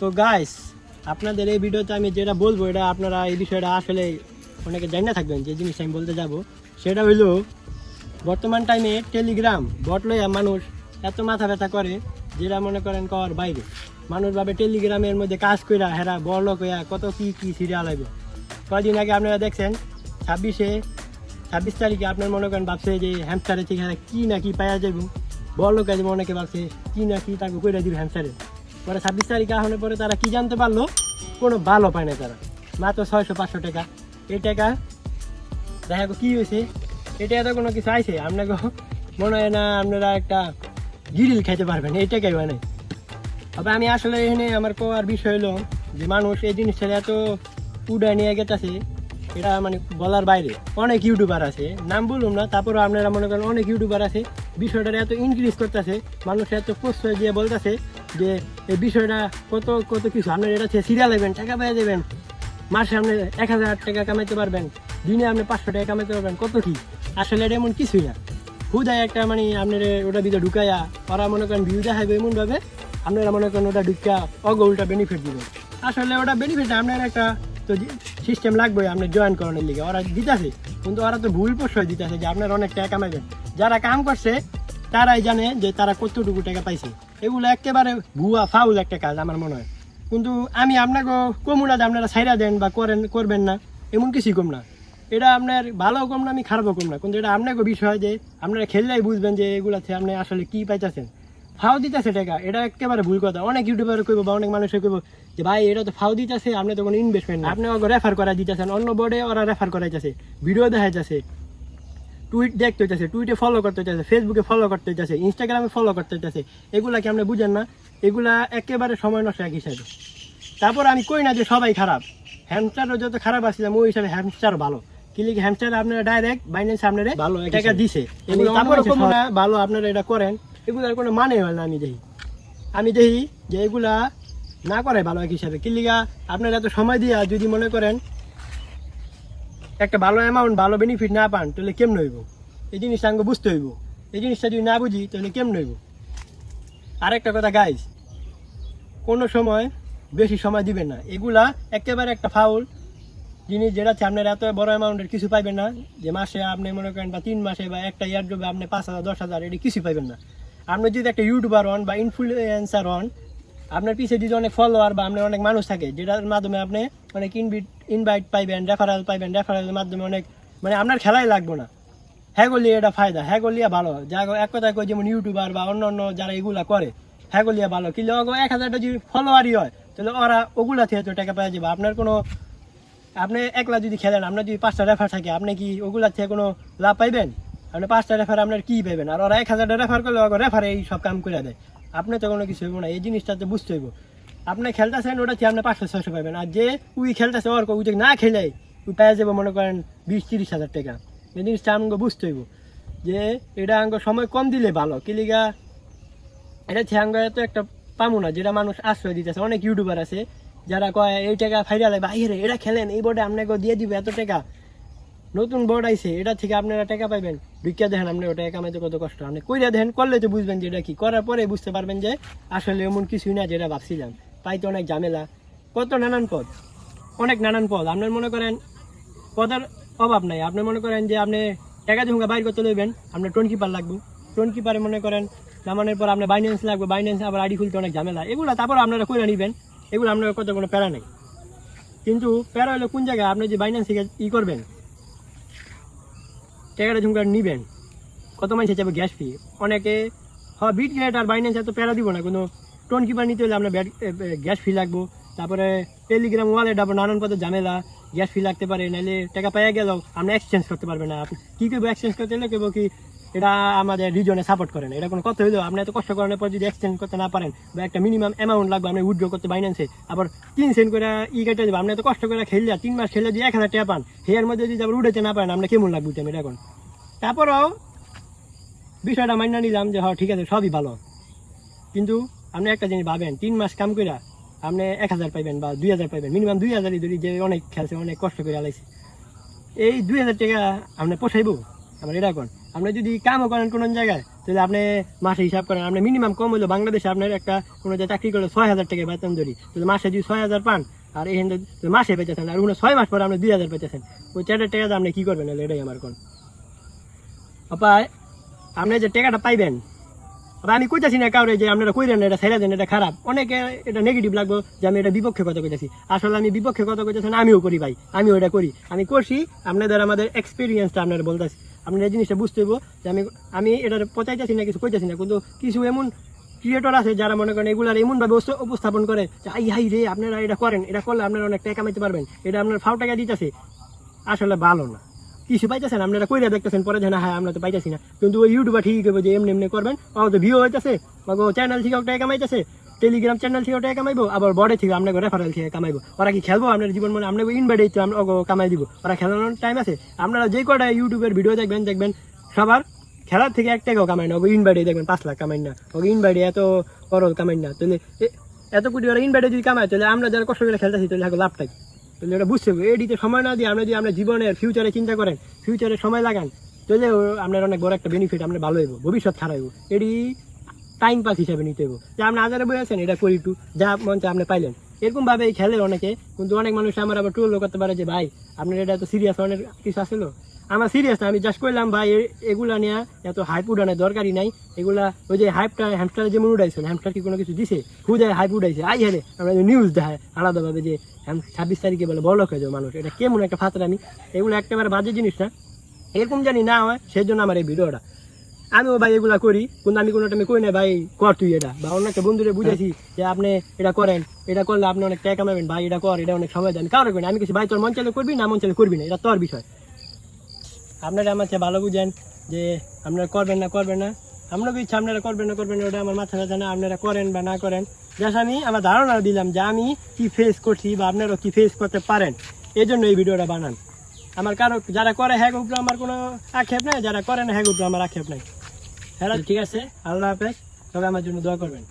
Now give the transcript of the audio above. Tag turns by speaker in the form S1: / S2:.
S1: তো গাইস আপনাদের এই ভিডিওতে আমি যেটা বলব, এটা আপনারা এই বিষয়টা আসলে অনেকে জানি না থাকবেন যে জিনিসটা আমি বলতে যাব। সেটা হইল, বর্তমান টাইমে টেলিগ্রাম বট লইয়া মানুষ এত মাথা ব্যথা করে যেটা মনে করেন কর বাইরে। মানুষ ভাবে টেলিগ্রামের মধ্যে কাজ কইরা হেরা বড় লোক হইয়া কত কি কি সিরিয়াল আইব। কদিন আগে আপনারা দেখছেন, ছাব্বিশে, ছাব্বিশ তারিখে আপনার মনে করেন ভাবছে যে হ্যামস্টারে থেকে হ্যাঁ কী না কি পাওয়া যাবে বড় লোক আছে অনেকে ভাবছে কী না কি তাকে কইরা দিবে হ্যামস্টারে পরে ছাব্বিশ তারিখ আহনের পরে তারা কি জানতে পারল? কোনো ভালো পায় না তারা। মাত্র ছয়শো পাঁচশো টাকা। এই টাকা, দেখা কি হয়েছে। এটা এত কোনো কিছু আইছে। আপনাকে মনে হয় না আপনারা একটা গিরিল খাইতে পারবেন। এই টাকাই মানে তবে আমি আসলে এখানে আমার কোয়ার বিষয় হলো যে মানুষ এই জিনিসটা এত উড়ায় নিয়ে গেতেছে। এটা মানে বলার বাইরে। অনেক ইউটিউবার আছে, নাম বলুন না তারপরে আপনারা মনে করেন অনেক ইউটিউবার আছে, বিষয়টা এত ইনক্রিজ করতেছে, মানুষ এত প্রশ্রয় দিয়ে বলতেছে যে এই বিষয়টা কত কত কিছু। আপনার এটা সিরিয়াল দেবেন টাকা পেয়ে দেবেন মাসে আপনি এক হাজার টাকা কামাইতে পারবেন, দিনে আপনি পাঁচশো টাকা কামাইতে পারবেন, কত কি? আসলে এটা এমন কিছুই না। হুদায় একটা মানে আপনার ওটা ভিতরে ঢুকাইয়া ওরা মনে করেন ভিউ দেখাইবে এমনভাবে, আপনারা মনে করেন ওটা ঢুকা অগ উল্টা বেনিফিট দিবেন আসলে ওটা বেনিফিট আপনার একটা তো সিস্টেম লাগবে আপনি জয়েন করানোর লিগে। ওরা দিতেছে, কিন্তু ওরা তো ভুল প্রশ্রয় দিতেছে যে আপনার অনেক টাকা কামাইবেন যারা কাম করছে, তারাই জানে যে তারা কতটুকু টাকা পাইছে। এগুলো একেবারে ভুয়া, ফাউল একটা কাজ আমার মনে হয়। কিন্তু আমি আপনাকে কমুনা যে আপনারা ছাইরা দেন বা করেন করবেন না, এমন কিছুই কম না। এটা আপনার ভালো কম না, আমি খারাপও কম না। কিন্তু এটা আপনাকে বিষয় যে আপনারা খেললেই বুঝবেন যে এগুলাতে আপনি আসলে কী পাইতেছেন। ফাও দিতেছে টাকা, এটা একেবারে ভুল কথা। অনেক ইউটিউবার কইব বা অনেক মানুষের কইব যে ভাই এটা তো ফাও দিতেছে আপনি তো কোনো ইনভেস্টমেন্ট না আপনি ওকে রেফার করা দিতেছেন অন্য বোর্ডে ওরা রেফার করাইতেছে ভিডিও দেখাইতেছে টুইট দেখতে হইতেছে টুইটে ফলো করতে হইতেছে ফেসবুকে ফলো করতে হইতেছে ইনস্টাগ্রামে ফলো করতে হইতেছে এগুলা কি আপনি বুঝেন না? এগুলা একেবারে সময় নষ্ট এক হিসাবে তারপর আমি কই না যে সবাই খারাপ। হ্যামস্টারও যত খারাপ আসছিলাম ওই হিসাবে হ্যামস্টার ভালো। কিন্তু কি হ্যামস্টার আপনারা ডাইরেক্ট বাইন্যান্স আপনারা
S2: ভালো
S1: টাকা দিছে। তারপরে ভালো আপনারা এটা করেন। এগুলার কোনো মানে হয় না আমি দেখি। আমি দেখি যে এগুলা না করে ভালো এক হিসাবে কিলিগা আপনারা এত সময় দিয়া যদি মনে করেন একটা ভালো অ্যামাউন্ট ভালো বেনিফিট না পান, তাহলে কেমন হইব? এই জিনিসটা আমাকে বুঝতে হইব। এই জিনিসটা যদি না বুঝি, তাহলে কেমন হইব? আরেকটা কথা গাইজ কোনো সময় বেশি সময় দিবেন না। এগুলা একেবারে একটা ফাউল জিনিস যেটা হচ্ছে আপনার এত বড় অ্যামাউন্টের কিছু পাইবেন না। যে মাসে আপনি মনে করেন বা তিন মাসে বা একটা ইয়ার ডুবে আপনি পাঁচ হাজার, দশ হাজার, এটি কিছু পাইবেন না। আপনি যদি একটা ইউটিউবার হন বা ইনফ্লুয়েন্সার হন আপনার পিছিয়ে যদি অনেক ফলোয়ার বা আপনার অনেক মানুষ থাকে, যেটার মাধ্যমে আপনি অনেক ইনভিট ইনভাইট পাইবেন রেফারেল পাইবেন রেফারেলের মাধ্যমে অনেক মানে আপনার খেলাই লাগবে না। হ্যাঁ গলিয়া এটা ফায়দা। হ্যাঁ গলিয়া ভালো। যা এক কথা কই, যেমন ইউটিউবার বা অন্য অন্য যারা এগুলা করে হ্যাঁ গলিয়া ভালো। কিন্তু এক হাজারটা যদি ফলোয়ারই হয়, তাহলে ওরা ওগুলা থেকে তো টাকা পাওয়া যাবে। আপনার কোনো, আপনি একলা যদি খেলেন, আপনার যদি পাঁচটা রেফার থাকে, আপনি কি ওগুলার থেকে কোনো লাভ পাইবেন? আপনি পাঁচটা রেফার আপনার কী পাইবেন? আর ওরা এক হাজারটা রেফার করলে রেফারে এই সব কাম করে দেয়। আপনি কোনো কিছু হইব না, এই জিনিসটা বুঝতে হইব। আপনি খেলতেছেন ওটা থেকে আপনি পাঁচশো, ছয়শো পাইবেন। আর যে উই খেলতেছে ওর উই যদি না খেলে উই পেয়ে যাব মনে করেন বিশ, তিরিশ হাজার টাকা। এই জিনিসটা আমাকে বুঝতে হইব যে এটা আঙ্গ সময় কম দিলে ভালো। কিলিগা এটা থ্যাঙ্গ এত একটা পামু না, যেটা মানুষ আশ্রয় দিতেছে অনেক ইউটিউবার আছে, যারা কয়, এই টাকা ফাইরা লাগে বাইরে এটা খেলেন, এই বোর্ডে আপনাকে দিয়ে দিবে এত টাকা। নতুন বোর্ড আইছে, এটা থেকে আপনারা টাকা পাইবেন। বিজ্ঞা দেখেন আপনি ওটা কামাইতে কত কষ্ট। আপনি কইরা দেখেন করলে তো বুঝবেন যে এটা কি। করার পরে বুঝতে পারবেন যে আসলে এমন কিছুই না যেটা ভাবছিলাম। পাইতে অনেক ঝামেলা। কত নানান পদ। অনেক নানান পদ। আপনার মনে করেন, পদের অভাব নাই। আপনি মনে করেন যে আপনি টাকা যখন বাইর করতে লইবেন আপনার টোন কিপার লাগবে। টোন কিপারে মনে করেন, নামানোর পর আপনার বাইন্যান্স লাগবে বাইন্যান্স আবার আইডি খুলতে অনেক ঝামেলা। এগুলো তারপর আপনারা কইরা নিবেন। এগুলো আপনার কত কোনো প্যারা নেই। কিন্তু প্যারা হলো কোন জায়গায়? আপনি যে বাইন্যান্স ই করবেন টাকাটা ঝুমকার নিবেন। কত মানুষ হিসাবে গ্যাস ফি অনেকে হ্যাঁ বিট গেট আর বাইন্যান্স এত প্যারা দিব না, কোনো টোন কিপার নিতে হলে আপনার গ্যাস ফি লাগবো। তারপরে টেলিগ্রাম ওয়ালেট আপনার নানান পথে ঝামেলা, গ্যাস ফি লাগতে পারে নাহলে টাকা পাইয়া গেল আপনি এক্সচেঞ্জ করতে পারবেন না। আপনি কী করব এক্সচেঞ্জ করতে হলে কেবল কি এটা আমাদের রিজনে সাপোর্ট করে না। এটা কোনো কথা হইলেও আপনি এত কষ্ট করার পর যদি এক্সচেঞ্জ করতে না পারেন বা একটা মিনিমাম অ্যামাউন্ট লাগবে, আপনি উইথড্র করতে বাইন্যান্সে আবার তিন সেন্ট করে ই কেটে দেবো, আপনি এত কষ্ট করে খেললে তিন মাস খেলে যদি এক হাজার টাকা পান হেয়ার মধ্যে যদি আবার উঠেতে না পারেন, আপনি কেমন লাগবে এটা এখন? তারপরেও বিষয়টা মান্য নিলাম যে হ্যাঁ ঠিক আছে, সবই ভালো। কিন্তু আপনি একটা জিনিস ভাবেন, তিন মাস কাম করে আপনি এক হাজার পাইবেন বা দুই হাজার পাইবেন মিনিমাম দুই হাজারই ধরি যে অনেক খেলছে, অনেক কষ্ট করে আলাইছে এই দুই হাজার টাকা আপনি পোষাইব? আমার এটা কোন আপনি যদি কামও করেন কোন জায়গায় তাহলে আপনি মাসে হিসাব করেন। আপনি মিনিমাম কম হলো বাংলাদেশে আপনার একটা কোনো চাকরি করলে ছয় হাজার টাকা বেতন ধরি। তাহলে মাসে যদি ছয় হাজার পান আর এখানে মাসে পেতেছেন আর ওখানে ছয় মাস পরে আপনি দুই হাজার পেতেছেন ওই চারটে টাকা আপনি কী করবেন? এটাই আমার কোন আপায় আপনি যে টাকাটা পাইবেন আবার আমি কইতাছি না কাউরে যে আপনারা কইলেন না, এটা ছেড়ে দেন এটা খারাপ। অনেকে এটা নেগেটিভ লাগবো যে আমি এটা বিপক্ষে কথা কইতাছি। আসলে আমি বিপক্ষে কথা কইতাছি না আমিও করি ভাই আমিও এটা করি। আমি করছি আপনাদের আমাদের এক্সপিরিয়েন্সটা আপনারা বলতেছি। আপনারা এই জিনিসটা বুঝতে হইব যে আমি আমি এটা পচাইতেছি না, কিছু কইতাছি না। কিন্তু কিছু এমন ক্রিয়েটর আছে যারা মনে করেন এগুলার এমনভাবে উপস্থাপন করে যে আই হাই রে, আপনারা এটা করেন, এটা করলে আপনারা অনেক টাকা কামাইতে পারবেন। এটা আপনার ফাও টাকা দিতেছে। আসলে ভালো না। কিছু পাইতেছেন, আপনারা কইরা দেখতেছেন, পরে জানা হ্যাঁ আমরা তো পাইতেছি না। কিন্তু ওই ইউটিউবার ঠিক হবে যে, এমনি এমনি করবেন। ও তো ভিউ হইতেছে। চ্যানেল থেকে টাকা কামাইতেছে। টেলিগ্রাম চ্যানেল থেকে টাকা কামাইবো, আবার বড়ে থেকে আপনাকে রেফারেল থেকে কামাইবো। ওরা কি খেলব? আপনার জীবন মানে আপনাকে ইনভাইট দিতে আমরা কামাই দিব। ওরা খেলানোর টাইম আছে। আপনারা যে কটা ইউটিউবের ভিডিও দেখবেন দেখবেন সবার খেলার থেকে এক টাকাও কামাই না। ওকে ইনভাইটে দেখবেন, পাঁচ লাখ কামাই না। ওকে ইনভাইটে এত করল কামাই না। তাহলে এত কোটি ওরা ইনভাইটে যদি কামায়, তাহলে আমরা যারা কষ্ট করে খেলতেছি, তাহলে এখন লাভটাই। তাহলে ওটা বুঝতে হবে এডিতে সময় না দিয়ে আমরা যদি আমরা জীবনের ফিউচারে চিন্তা করেন ফিউচারে সময় লাগান, তাহলে আপনার অনেক বড় একটা বেনিফিট আপনার ভালো হইব, ভবিষ্যৎ খারাপ এটি টাইম পাস হিসাবে নিতে হইব। যে আপনি আজারে বই আছেন, এটা করি একটু। যা মন আপনি পাইলেন। এরকম ভাবে খেলে অনেকে, কিন্তু অনেক মানুষ আমার আবার টুল করতে পারে যে, ভাই, আপনার এটা তো সিরিয়াস অনেক কিছু আসলো আমার সিরিয়াস না, আমি জাস্ট করলাম ভাই এগুলা নিয়ে এত হাইপ উঠানোর দরকারই নাই। এগুলা ওই যে হাইপটা হ্যামস্টারে যেমন উঠাইছেন হ্যামস্টার কি কোনো কিছু দিছে? হুদায় হাইপ উঠাইছে আই হেলে আমরা নিউজ দেখায় আলাদাভাবে যে ছাব্বিশ তারিখে বলে বড় হয়ে যাবে মানুষ। এটা কেমন একটা ফাতরা আমি এগুলো একেবারে বাজে জিনিস না। এরকম জানি না হয় সেই জন্য আমার এই ভিডিওটা। আমিও ভাই এগুলা করি, কিন্তু আমি কোনো টাইমে কই না ভাই, কর তুই এটা। বা অন্য একটা বন্ধুরে বুঝেছি যে আপনি এটা করেন, এটা করলে আপনি অনেক টাকা কামাবেন, ভাই এটা কর, এটা অনেক সময় দেন কারও করি আমি কিছু ভাই, তোর মন চাইলে করবি, না মন চাইলে করবি না, এটা তোর বিষয়। আপনারা আমার ভালো বুঝেন যে আপনারা করবেন না করবেন না। আপনার ইচ্ছা আপনারা করবেন না, করবেন ওটা আমার মাথা ব্যথা না, আপনারা করেন বা না করেন। জাস্ট আমি আমার ধারণা দিলাম যে আমি কি ফেস করছি বা আপনারাও কি ফেস করতে পারেন। এই জন্য এই ভিডিওটা বানান। আমার কারও, যারা করে হ্যাগ উপরে আমার কোনো আক্ষেপ নাই, যারা করে না হ্যাগ উপরে আমার আক্ষেপ নাই। ঠিক আছে। আল্লাহ হাফেজ। সবাই আমার জন্য দোয়া করবেন।